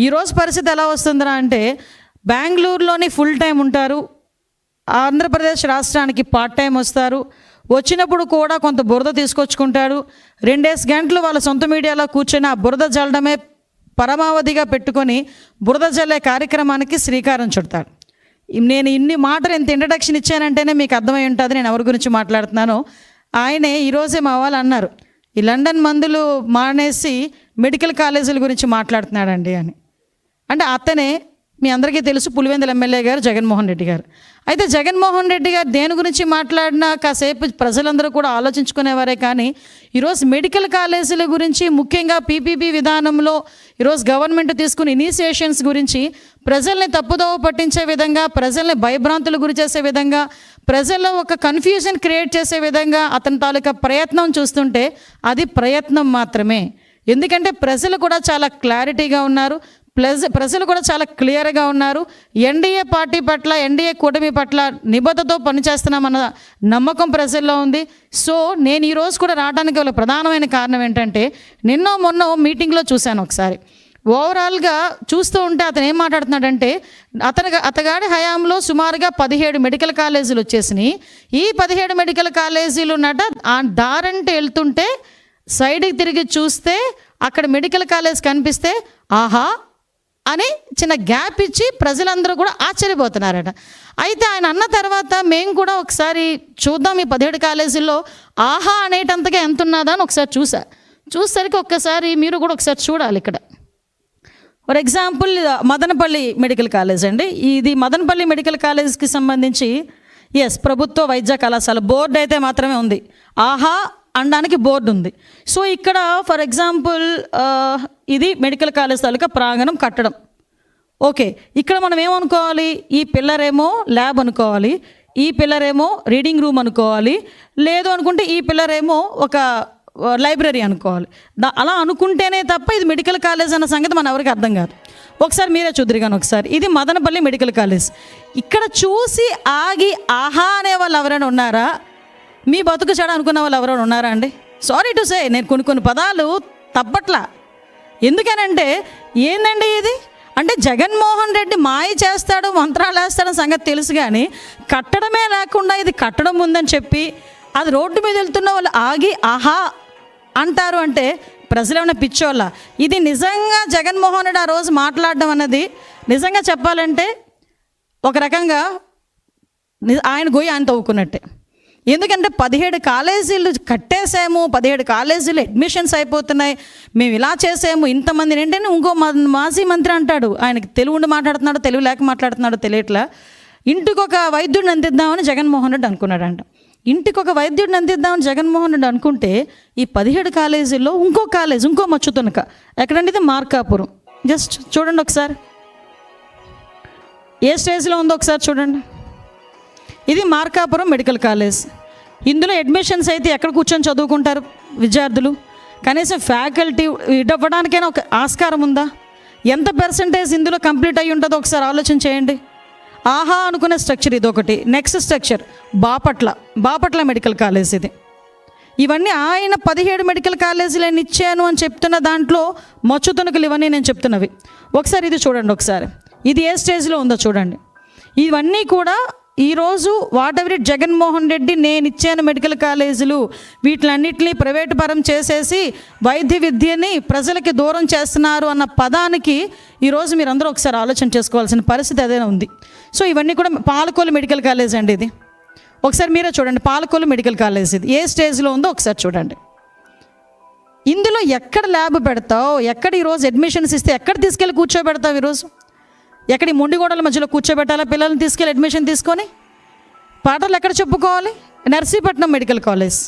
ఈరోజు పరిస్థితి ఎలా వస్తుందిరా అంటే బెంగళూరులోని ఫుల్ టైం ఉంటారు. ఆంధ్రప్రదేశ్ రాష్ట్రానికి పార్ట్ టైం వస్తారు. వచ్చినప్పుడు కూడా కొంత బురద తీసుకొచ్చుకుంటాడు. రెండేసి గంటలు వాళ్ళ సొంత మీడియాలో కూర్చొని ఆ బురద జల్లడమే పరమావధిగా పెట్టుకొని బురద జల్లే కార్యక్రమానికి శ్రీకారం చుడతాడు. నేను ఇన్ని మాటలు ఇంత ఇంట్రడక్షన్ ఇచ్చానంటేనే మీకు అర్థమై ఉంటుంది నేను ఎవరి గురించి మాట్లాడుతున్నానో. ఆయనే ఈరోజే మా వాళ్ళు అన్నారు ఈ లండన్ మందులు మానేసి మెడికల్ కాలేజీల గురించి మాట్లాడుతున్నాడండి అని. అంటే అతనే మీ అందరికీ తెలుసు పులివెందుల ఎమ్మెల్యే గారు జగన్మోహన్ రెడ్డి గారు. అయితే జగన్మోహన్ రెడ్డి గారు దేని గురించి మాట్లాడినా కాసేపు ప్రజలందరూ కూడా ఆలోచించుకునేవారే కానీ ఈరోజు మెడికల్ కాలేజీల గురించి ముఖ్యంగా పీపీపీ విధానంలో ఈరోజు గవర్నమెంట్ తీసుకున్న ఇనిషియేషన్స్ గురించి ప్రజల్ని తప్పుదోవ పట్టించే విధంగా ప్రజల్ని భయభ్రాంతులు గురి చేసే విధంగా ప్రజల్లో ఒక కన్ఫ్యూజన్ క్రియేట్ చేసే విధంగా అతని తాలూకా ప్రయత్నం చూస్తుంటే అది ప్రయత్నం మాత్రమే. ఎందుకంటే ప్రజలు కూడా చాలా క్లారిటీగా ఉన్నారు. ప్లస్ ప్రజలు కూడా చాలా క్లియర్గా ఉన్నారు. ఎన్డీఏ పార్టీ పట్ల ఎన్డీఏ కూటమి పట్ల నిబద్ధతో పనిచేస్తున్నామన్న నమ్మకం ప్రజల్లో ఉంది. సో నేను ఈరోజు కూడా రావడానికి గల ప్రధానమైన కారణం ఏంటంటే నిన్నో మొన్న మీటింగ్లో చూశాను ఒకసారి. ఓవరాల్గా చూస్తూ ఉంటే అతను ఏం మాట్లాడుతున్నాడంటే అతను అతగాడి హయాంలో సుమారుగా పదిహేడు మెడికల్ కాలేజీలు వచ్చేసినాయి. ఈ పదిహేడు మెడికల్ కాలేజీలు ఉన్నట దారంటే వెళ్తుంటే సైడ్కి తిరిగి చూస్తే అక్కడ మెడికల్ కాలేజ్ కనిపిస్తే ఆహా అని చిన్న గ్యాప్ ఇచ్చి ప్రజలందరూ కూడా ఆశ్చర్యపోతున్నారట. అయితే ఆయన అన్న తర్వాత మేము కూడా ఒకసారి చూద్దాం ఈ పదిహేడు కాలేజీల్లో ఆహా అనేటంతగా ఎంత ఉన్నదా అని ఒకసారి చూసా. చూసేసరికి ఒక్కసారి మీరు కూడా ఒకసారి చూడాలి ఇక్కడ. For example Madanapalle medical college అండి. ఇది మదనపల్లి మెడికల్ కాలేజ్కి సంబంధించి ఎస్ ప్రభుత్వ వైద్య కళాశాల బోర్డు అయితే మాత్రమే ఉంది. ఆహా అనడానికి బోర్డు ఉంది. సో ఇక్కడ ఫర్ ఎగ్జాంపుల్ ఇది మెడికల్ కాలేజ్ తాలూకా ప్రాంగణం కట్టడం. ఓకే ఇక్కడ మనం ఏమనుకోవాలి? ఈ పిల్లరేమో ల్యాబ్ అనుకోవాలి ఈ పిల్లరేమో రీడింగ్ రూమ్ అనుకోవాలి లేదు అనుకుంటే ఈ పిల్లరేమో ఒక లైబ్రరీ అనుకోవాలి. దా అలా అనుకుంటేనే తప్ప ఇది మెడికల్ కాలేజ్ అన్న సంగతి మన ఎవరికి అర్థం కాదు. ఒకసారి మీరే చూద్దరు కానీ ఒకసారి ఇది మదనపల్లి మెడికల్ కాలేజ్. ఇక్కడ చూసి ఆగి ఆహా అనే వాళ్ళు ఎవరైనా ఉన్నారా? మీ బతుకు చెడ అనుకున్న వాళ్ళు ఎవరైనా ఉన్నారా అండి? సారీ టు సే నేను కొన్ని కొన్ని పదాలు తప్పట్లా ఎందుకనంటే ఏందండి ఇది? అంటే జగన్మోహన్ రెడ్డి మాయ చేస్తాడు మంత్రాలు వేస్తాడని సంగతి తెలుసు కానీ కట్టడమే లేకుండా ఇది కట్టడం ఉందని చెప్పి అది రోడ్డు మీద వెళ్తున్న వాళ్ళు ఆగి ఆహా అంటారు అంటే ప్రజలేమైనా పిచ్చోళ్ళ? ఇది నిజంగా జగన్మోహన్ రెడ్డి ఆ రోజు మాట్లాడడం అన్నది నిజంగా చెప్పాలంటే ఒక రకంగా ని- ఆయన గొయ్యి ఆయన తవ్వుకున్నట్టే. ఎందుకంటే పదిహేడు కాలేజీలు కట్టేసాము పదిహేడు కాలేజీలు అడ్మిషన్స్ అయిపోతున్నాయి. మేము ఇలా చేసాము ఇంతమంది ఏంటంటే ఇంకో మాజీ మంత్రి అంటాడు. ఆయనకి తెలుగు ఉండి తెలుగు లేక మాట్లాడుతున్నాడు తెలియట్లా. ఇంటికి ఒక వైద్యుడిని అందిద్దామని జగన్మోహన్ రెడ్డి అనుకున్నాడంట. ఇంటికి ఒక వైద్యుడిని అందిద్దామని జగన్మోహన్ రెడ్డి అనుకుంటే ఈ పదిహేడు కాలేజీల్లో ఇంకో కాలేజ్ ఇంకో మచ్చుతునక ఎక్కడంటే ఇది మార్కాపురం. జస్ట్ చూడండి ఒకసారి. ఏ స్టేజ్లో ఉందో ఒకసారి చూడండి. ఇది మార్కాపురం మెడికల్ కాలేజ్. ఇందులో అడ్మిషన్స్ అయితే ఎక్కడ కూర్చొని చదువుకుంటారు విద్యార్థులు? కనీసం ఫ్యాకల్టీ ఇవ్వడానికైనా ఒక ఆస్కారం ఉందా? ఎంత పర్సంటేజ్ ఇందులో కంప్లీట్ అయ్యి ఉంటుందో ఒకసారి ఆలోచన చేయండి. ఆహా అనుకునే స్ట్రక్చర్ ఇది ఒకటి next structure Bapatla. Bapatla medical college ఇది. ఇవన్నీ ఆయన పదిహేడు మెడికల్ కాలేజీలు నేను ఇచ్చాను అని చెప్తున్న దాంట్లో మచ్చుతునకలు ఇవన్నీ నేను చెప్తున్నవి. ఒకసారి ఇది చూడండి ఒకసారి. ఇది ఏ స్టేజ్లో ఉందో చూడండి. ఇవన్నీ కూడా ఈరోజు వాట్ ఎవరి జగన్మోహన్ రెడ్డి నేను ఇచ్చాను మెడికల్ కాలేజీలు. వీటిలన్నింటినీ ప్రైవేటు పరం చేసేసి వైద్య విద్యని ప్రజలకి దూరం చేస్తున్నారు అన్న పదానికి ఈరోజు మీరందరూ ఒకసారి ఆలోచన చేసుకోవాల్సిన పరిస్థితి అదేనా ఉంది. సో ఇవన్నీ కూడా పాలకోలు మెడికల్ కాలేజ్ అండి ఇది. ఒకసారి మీరే చూడండి పాలకోలు మెడికల్ కాలేజ్ ఇది. ఏ స్టేజ్లో ఉందో ఒకసారి చూడండి. ఇందులో ఎక్కడ ల్యాబ్ పెడతావు? ఎక్కడ ఈరోజు అడ్మిషన్స్ ఇస్తే ఎక్కడ తీసుకెళ్ళి కూర్చోబెడతావు ఈరోజు ఎక్కడి ఈ మొండిగోడల మధ్యలో కూర్చోబెట్టాలా? పిల్లల్ని తీసుకెళ్ళి అడ్మిషన్ తీసుకొని? పాటలు ఎక్కడ చెప్పుకోవాలి? Narsipatnam medical college.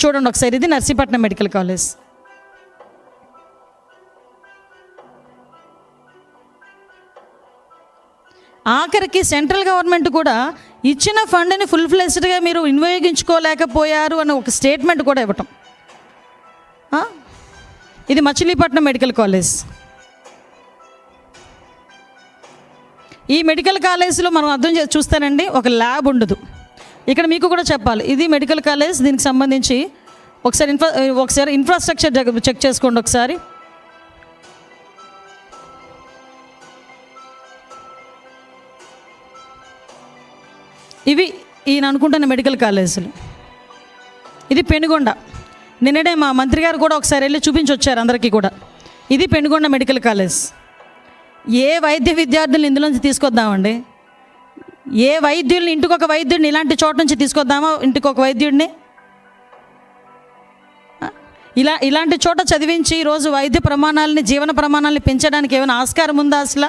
చూడండి ఒకసారి ఇది నర్సీపట్నం మెడికల్ కాలేజ్. ఆఖరికి సెంట్రల్ గవర్నమెంట్ కూడా ఇచ్చిన ఫండ్ని ఫుల్ ఫ్లెస్డ్గా మీరు వినియోగించుకోలేకపోయారు అని ఒక స్టేట్మెంట్ కూడా ఇవ్వటం. ఇది మచిలీపట్నం మెడికల్ కాలేజ్. ఈ మెడికల్ కాలేజ్లో మనం అర్థం చే చూస్తానండి ఒక ల్యాబ్ ఉండదు. ఇక్కడ మీకు కూడా చెప్పాలి ఇది మెడికల్ కాలేజ్ దీనికి సంబంధించి ఒకసారి ఇన్ఫ్రా ఒకసారి ఇన్ఫ్రాస్ట్రక్చర్ చెక్ చేసుకోండి ఒకసారి. ఇవి ఈయన అనుకుంటున్న మెడికల్ కాలేజీలు. ఇది పెనుగొండ. నిన్నడే మా మంత్రి గారు కూడా ఒకసారి వెళ్ళి చూపించి వచ్చారు అందరికీ కూడా. ఇది పెనుగొండ మెడికల్ కాలేజ్. ఏ వైద్య విద్యార్థులను ఇందులోంచి తీసుకొద్దామండి? ఏ వైద్యుల్ని ఇంటికొక వైద్యుడిని ఇలాంటి చోట నుంచి తీసుకొద్దామా? ఇంటికొక వైద్యుడిని? ఇలా ఇలాంటి చోట చదివించి ఈరోజు వైద్య ప్రమాణాలని జీవన ప్రమాణాలని పెంచడానికి ఏమైనా ఆస్కారం ఉందా అసలు?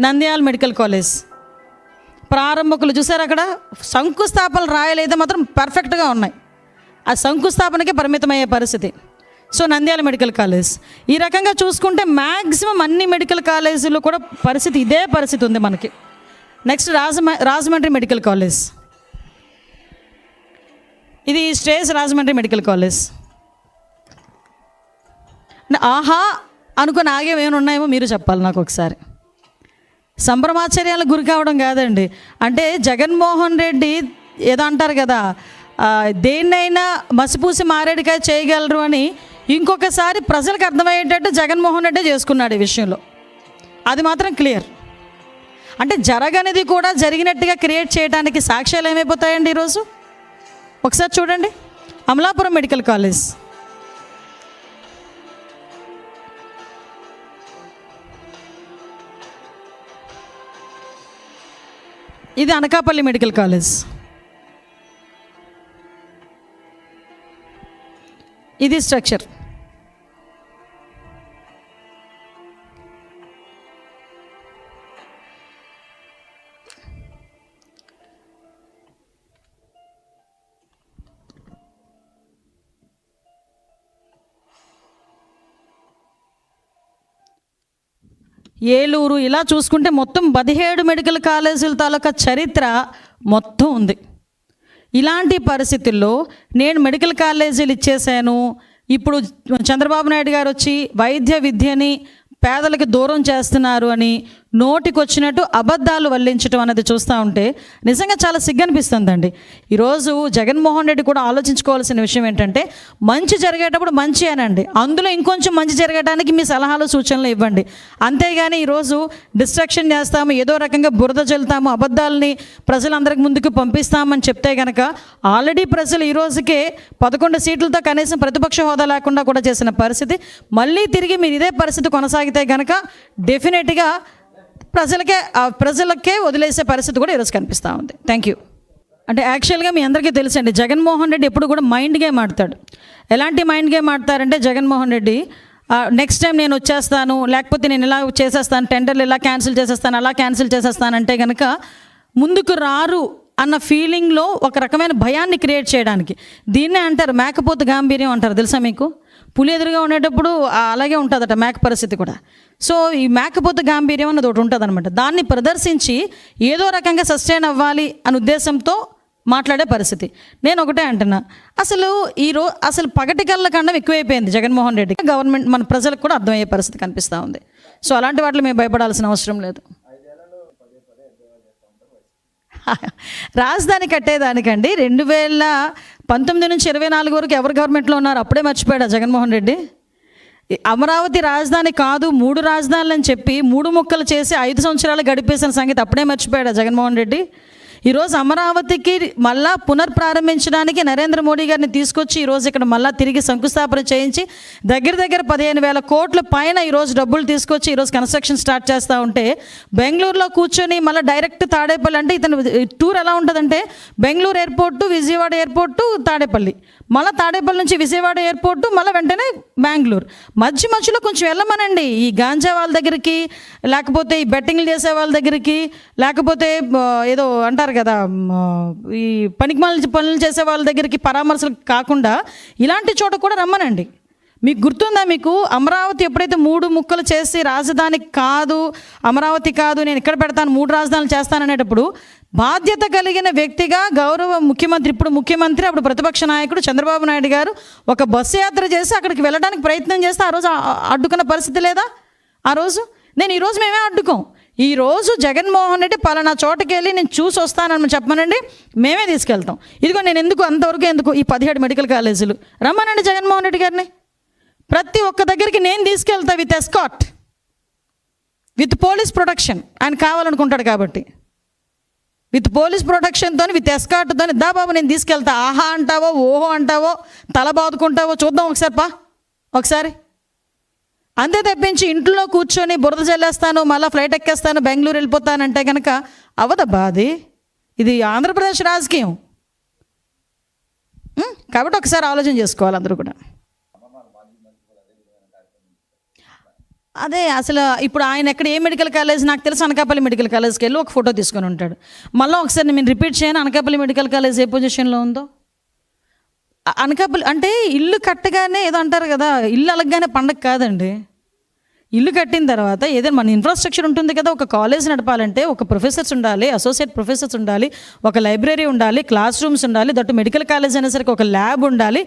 Nandyal medical college. ప్రారంభకులు చూసారు అక్కడ? శంకుస్థాపనలు రాయలైతే మాత్రం పర్ఫెక్ట్గా ఉన్నాయి. ఆ శంకుస్థాపనకే పరిమితమయ్యే పరిస్థితి. So Nandyal medical college. ఈ రకంగా చూసుకుంటే మ్యాక్సిమం అన్ని మెడికల్ కాలేజీలో కూడా పరిస్థితి ఇదే పరిస్థితి ఉంది మనకి. నెక్స్ట్ రాజమ రాజమండ్రి మెడికల్ కాలేజ్. ఇది స్టేజ్ రాజమండ్రి మెడికల్ కాలేజ్. ఆహా! అనుకుని ఆగేవి ఉన్నాయేమో మీరు చెప్పాలి నాకు ఒకసారి. సంభ్రమాశ్చర్యాలకు గురి కావడం కాదండి. అంటే జగన్మోహన్ రెడ్డి ఏదో అంటారు కదా దేన్నైనా మసిపూసి మారేడుకాయ చేయగలరు అని ఇంకొకసారి ప్రజలకు అర్థమయ్యేటట్టు జగన్మోహన్ రెడ్డి చేసుకున్నాడు ఈ విషయంలో. అది మాత్రం క్లియర్. అంటే జరగనిది కూడా జరిగినట్టుగా క్రియేట్ చేయడానికి సాక్ష్యాలు ఏమైపోతాయండి ఈరోజు? ఒకసారి చూడండి. Amalapuram medical college. ఇది అనకాపల్లి మెడికల్ కాలేజ్. ఇది స్ట్రక్చర్. ఏలూరు ఇలా చూసుకుంటే మొత్తం పదిహేడు మెడికల్ కాలేజీల తాలూకా చరిత్ర మొత్తం ఉంది. ఇలాంటి పరిస్థితుల్లో నేను మెడికల్ కాలేజీలు ఇచ్చేసాను ఇప్పుడు చంద్రబాబు నాయుడు గారు వచ్చి వైద్య విద్యని పేదలకు దూరం చేస్తున్నారు అని నోటికొచ్చినట్టు అబద్ధాలు వల్లించడం అనేది చూస్తూ ఉంటే నిజంగా చాలా సిగ్గనిపిస్తుందండి. ఈరోజు జగన్మోహన్ రెడ్డి కూడా ఆలోచించుకోవాల్సిన విషయం ఏంటంటే మంచి జరిగేటప్పుడు మంచి అనండి. అందులో ఇంకొంచెం మంచి జరగడానికి మీ సలహాలు సూచనలు ఇవ్వండి. అంతేగాని ఈరోజు డిస్ట్రక్షన్ చేస్తాము ఏదో రకంగా బురద చల్లుతాము అబద్ధాలని ప్రజలందరికి ముందుకు పంపిస్తామని చెప్తే కనుక ఆల్రెడీ ప్రజలు ఈ రోజుకే పదకొండు సీట్లతో కనీసం ప్రతిపక్ష హోదా లేకుండా కూడా చేసిన పరిస్థితి. మళ్ళీ తిరిగి మీరు ఇదే పరిస్థితి కొనసాగితే కనుక డెఫినెట్గా ప్రజలకే ఆ ప్రజలకే వదిలేసే పరిస్థితి కూడా ఈరోజు కనిపిస్తూ ఉంది. థ్యాంక్ యూ అంటే యాక్చువల్గా మీ అందరికీ తెలుసండి జగన్మోహన్ రెడ్డి ఎప్పుడు కూడా మైండ్ గేమ్ ఆడతాడు. ఎలాంటి మైండ్ గేమ్ ఆడతారంటే జగన్మోహన్ రెడ్డి నెక్స్ట్ టైం నేను వచ్చేస్తాను లేకపోతే నేను ఇలా చేసేస్తాను టెండర్లు ఇలా క్యాన్సిల్ చేసేస్తాను అలా క్యాన్సిల్ చేసేస్తాను అంటే కనుక ముందుకు రారు అన్న ఫీలింగ్లో ఒక రకమైన భయాన్ని క్రియేట్ చేయడానికి. దీన్నే అంటారు మేకపోతు గాంభీర్యం అంటారు. తెలుసా మీకు? పులి ఎదురుగా ఉండేటప్పుడు అలాగే ఉంటుందట మేక పరిస్థితి కూడా. సో ఈ మేకపోతు గాంభీర్యం అన్నది ఒకటి ఉంటుంది అనమాట దాన్ని ప్రదర్శించి ఏదో రకంగా సస్టైన్ అవ్వాలి అనే ఉద్దేశంతో మాట్లాడే పరిస్థితి. నేను ఒకటే అంటున్నా. అసలు ఈరో అసలు పగటి కళ్ళ కండం ఎక్కువైపోయింది జగన్మోహన్ రెడ్డి. గవర్నమెంట్ మన ప్రజలకు కూడా అర్థమయ్యే పరిస్థితి కనిపిస్తూ ఉంది. సో అలాంటి వాటిలో మేము భయపడాల్సిన అవసరం లేదు. రాజధాని కట్టేదానికండి. రెండు వేల పంతొమ్మిది నుంచి ఇరవై నాలుగు వరకు ఎవరు గవర్నమెంట్లో ఉన్నారు? అప్పుడే మర్చిపోయాడు జగన్మోహన్ రెడ్డి? అమరావతి రాజధాని కాదు మూడు రాజధానులు అని చెప్పి మూడు ముక్కలు చేసి ఐదు సంవత్సరాలు గడిపేసిన సంగతి అప్పుడే మర్చిపోయాడు జగన్మోహన్ రెడ్డి? ఈరోజు అమరావతికి మళ్ళా పునర్ప్రారంభించడానికి నరేంద్ర మోడీ గారిని తీసుకొచ్చి ఈరోజు ఇక్కడ మళ్ళా తిరిగి శంకుస్థాపన చేయించి దగ్గర దగ్గర పదిహేను వేల కోట్ల పైన ఈరోజు డబ్బులు తీసుకొచ్చి ఈరోజు కన్స్ట్రక్షన్ స్టార్ట్ చేస్తూ ఉంటే బెంగళూరులో కూర్చొని మళ్ళీ డైరెక్ట్ తాడేపల్లి అంటే ఇతను టూర్ ఎలా ఉంటుందంటే బెంగళూరు ఎయిర్పోర్టు విజయవాడ ఎయిర్పోర్టు తాడేపల్లి. మళ్ళీ తాడేపల్లి నుంచి విజయవాడ ఎయిర్పోర్టు మళ్ళీ వెంటనే బెంగళూరు. మధ్య మధ్యలో కొంచెం వెళ్ళమనండి. ఈ గాంజా వాళ్ళ దగ్గరికి లేకపోతే ఈ బెట్టింగ్లు చేసే వాళ్ళ దగ్గరికి లేకపోతే ఏదో అంటారు కదా ఈ పనికి పనులు చేసే వాళ్ళ దగ్గరికి పరామర్శలు కాకుండా ఇలాంటి చోట కూడా రమ్మనండి. మీకు గుర్తుందా మీకు? అమరావతి ఎప్పుడైతే మూడు ముక్కలు చేసి రాజధాని కాదు అమరావతి కాదు నేను ఇక్కడ పెడతాను మూడు రాజధానులు చేస్తాననేటప్పుడు బాధ్యత కలిగిన వ్యక్తిగా గౌరవ ముఖ్యమంత్రి ఇప్పుడు ముఖ్యమంత్రి అప్పుడు ప్రతిపక్ష నాయకుడు చంద్రబాబు నాయుడు గారు ఒక బస్సు యాత్ర చేసి అక్కడికి వెళ్ళడానికి ప్రయత్నం చేస్తే ఆ రోజు అడ్డుకున్న పరిస్థితి లేదా? ఆ రోజు? నేను ఈరోజు మేమే అడ్డుకోం. ఈరోజు జగన్మోహన్ రెడ్డి పలానా చోటకి వెళ్ళి నేను చూసి వస్తానని చెప్పమనండి. మేమే తీసుకెళ్తాం. ఇదిగో నేను ఎందుకు అంతవరకు ఎందుకు ఈ పదిహేడు మెడికల్ కాలేజీలు? రమ్మనండి జగన్మోహన్ రెడ్డి గారిని. ప్రతి ఒక్క దగ్గరికి నేను తీసుకెళ్తా with escort with police protection. ఆయన కావాలనుకుంటాడు కాబట్టి. విత్ పోలీస్ ప్రొటెక్షన్తో విత్ ఎస్కాట్తో దా బాబు నేను తీసుకెళ్తా. ఆహా అంటావో ఓహో అంటావో తల బాదుకుంటావో చూద్దాం ఒకసారి పా. ఒకసారి అంతే తప్పించి ఇంట్లో కూర్చొని బురద చల్లేస్తాను మళ్ళీ ఫ్లైట్ ఎక్కేస్తాను బెంగళూరు వెళ్ళిపోతానంటే కనుక అవదబ్బా అది? ఇది ఆంధ్రప్రదేశ్ రాజకీయం. కాబట్టి ఒకసారి ఆలోచన చేసుకోవాలి అందరూ కూడా. అదే అసలు ఇప్పుడు ఆయన ఎక్కడ ఏ మెడికల్ కాలేజ్ నాకు తెలుసు అనకాపల్లి మెడికల్ కాలేజ్కి వెళ్ళి ఒక ఫోటో తీసుకొని ఉంటాడు. మళ్ళీ ఒకసారి నేను రిపీట్ చేయను అనకాపల్లి మెడికల్ కాలేజ్ ఏ పొజిషన్లో ఉందో? అనకాపల్లి అంటే ఇల్లు కట్టగానే ఏదో అంటారు కదా ఇల్లు అలగగానే పండగ కాదండి. ఇల్లు కట్టిన తర్వాత ఏదైనా మన ఇన్ఫ్రాస్ట్రక్చర్ ఉంటుంది కదా ఒక కాలేజ్ నడపాలంటే ఒక ప్రొఫెసర్స్ ఉండాలి అసోసియేట్ ప్రొఫెసర్స్ ఉండాలి ఒక లైబ్రరీ ఉండాలి క్లాస్ రూమ్స్ ఉండాలి దట్టు మెడికల్ కాలేజ్ అనేసరికి ఒక ల్యాబ్ ఉండాలి.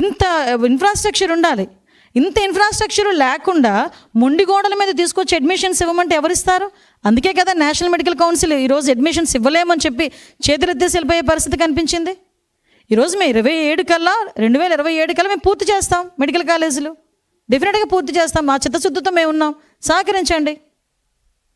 ఇంత ఇన్ఫ్రాస్ట్రక్చర్ ఉండాలి. ఇంత ఇన్ఫ్రాస్ట్రక్చర్ లేకుండా మొండి గోడల మీద తీసుకొచ్చి అడ్మిషన్స్ ఇవ్వమంటే ఎవరిస్తారు? అందుకే కదా నేషనల్ మెడికల్ కౌన్సిల్ ఈరోజు అడ్మిషన్స్ ఇవ్వలేమని చెప్పి చేతులెత్తేసి వెళ్ళిపోయే పరిస్థితి కనిపించింది. ఈరోజు మేము ఇరవై ఏడు కల్లా రెండు వేల ఇరవై ఏడు కల్లా మేము పూర్తి చేస్తాం మెడికల్ కాలేజీలు. డెఫినెట్గా పూర్తి చేస్తాం. మా చిత్తశుద్ధితో మేము ఉన్నాం. సహకరించండి.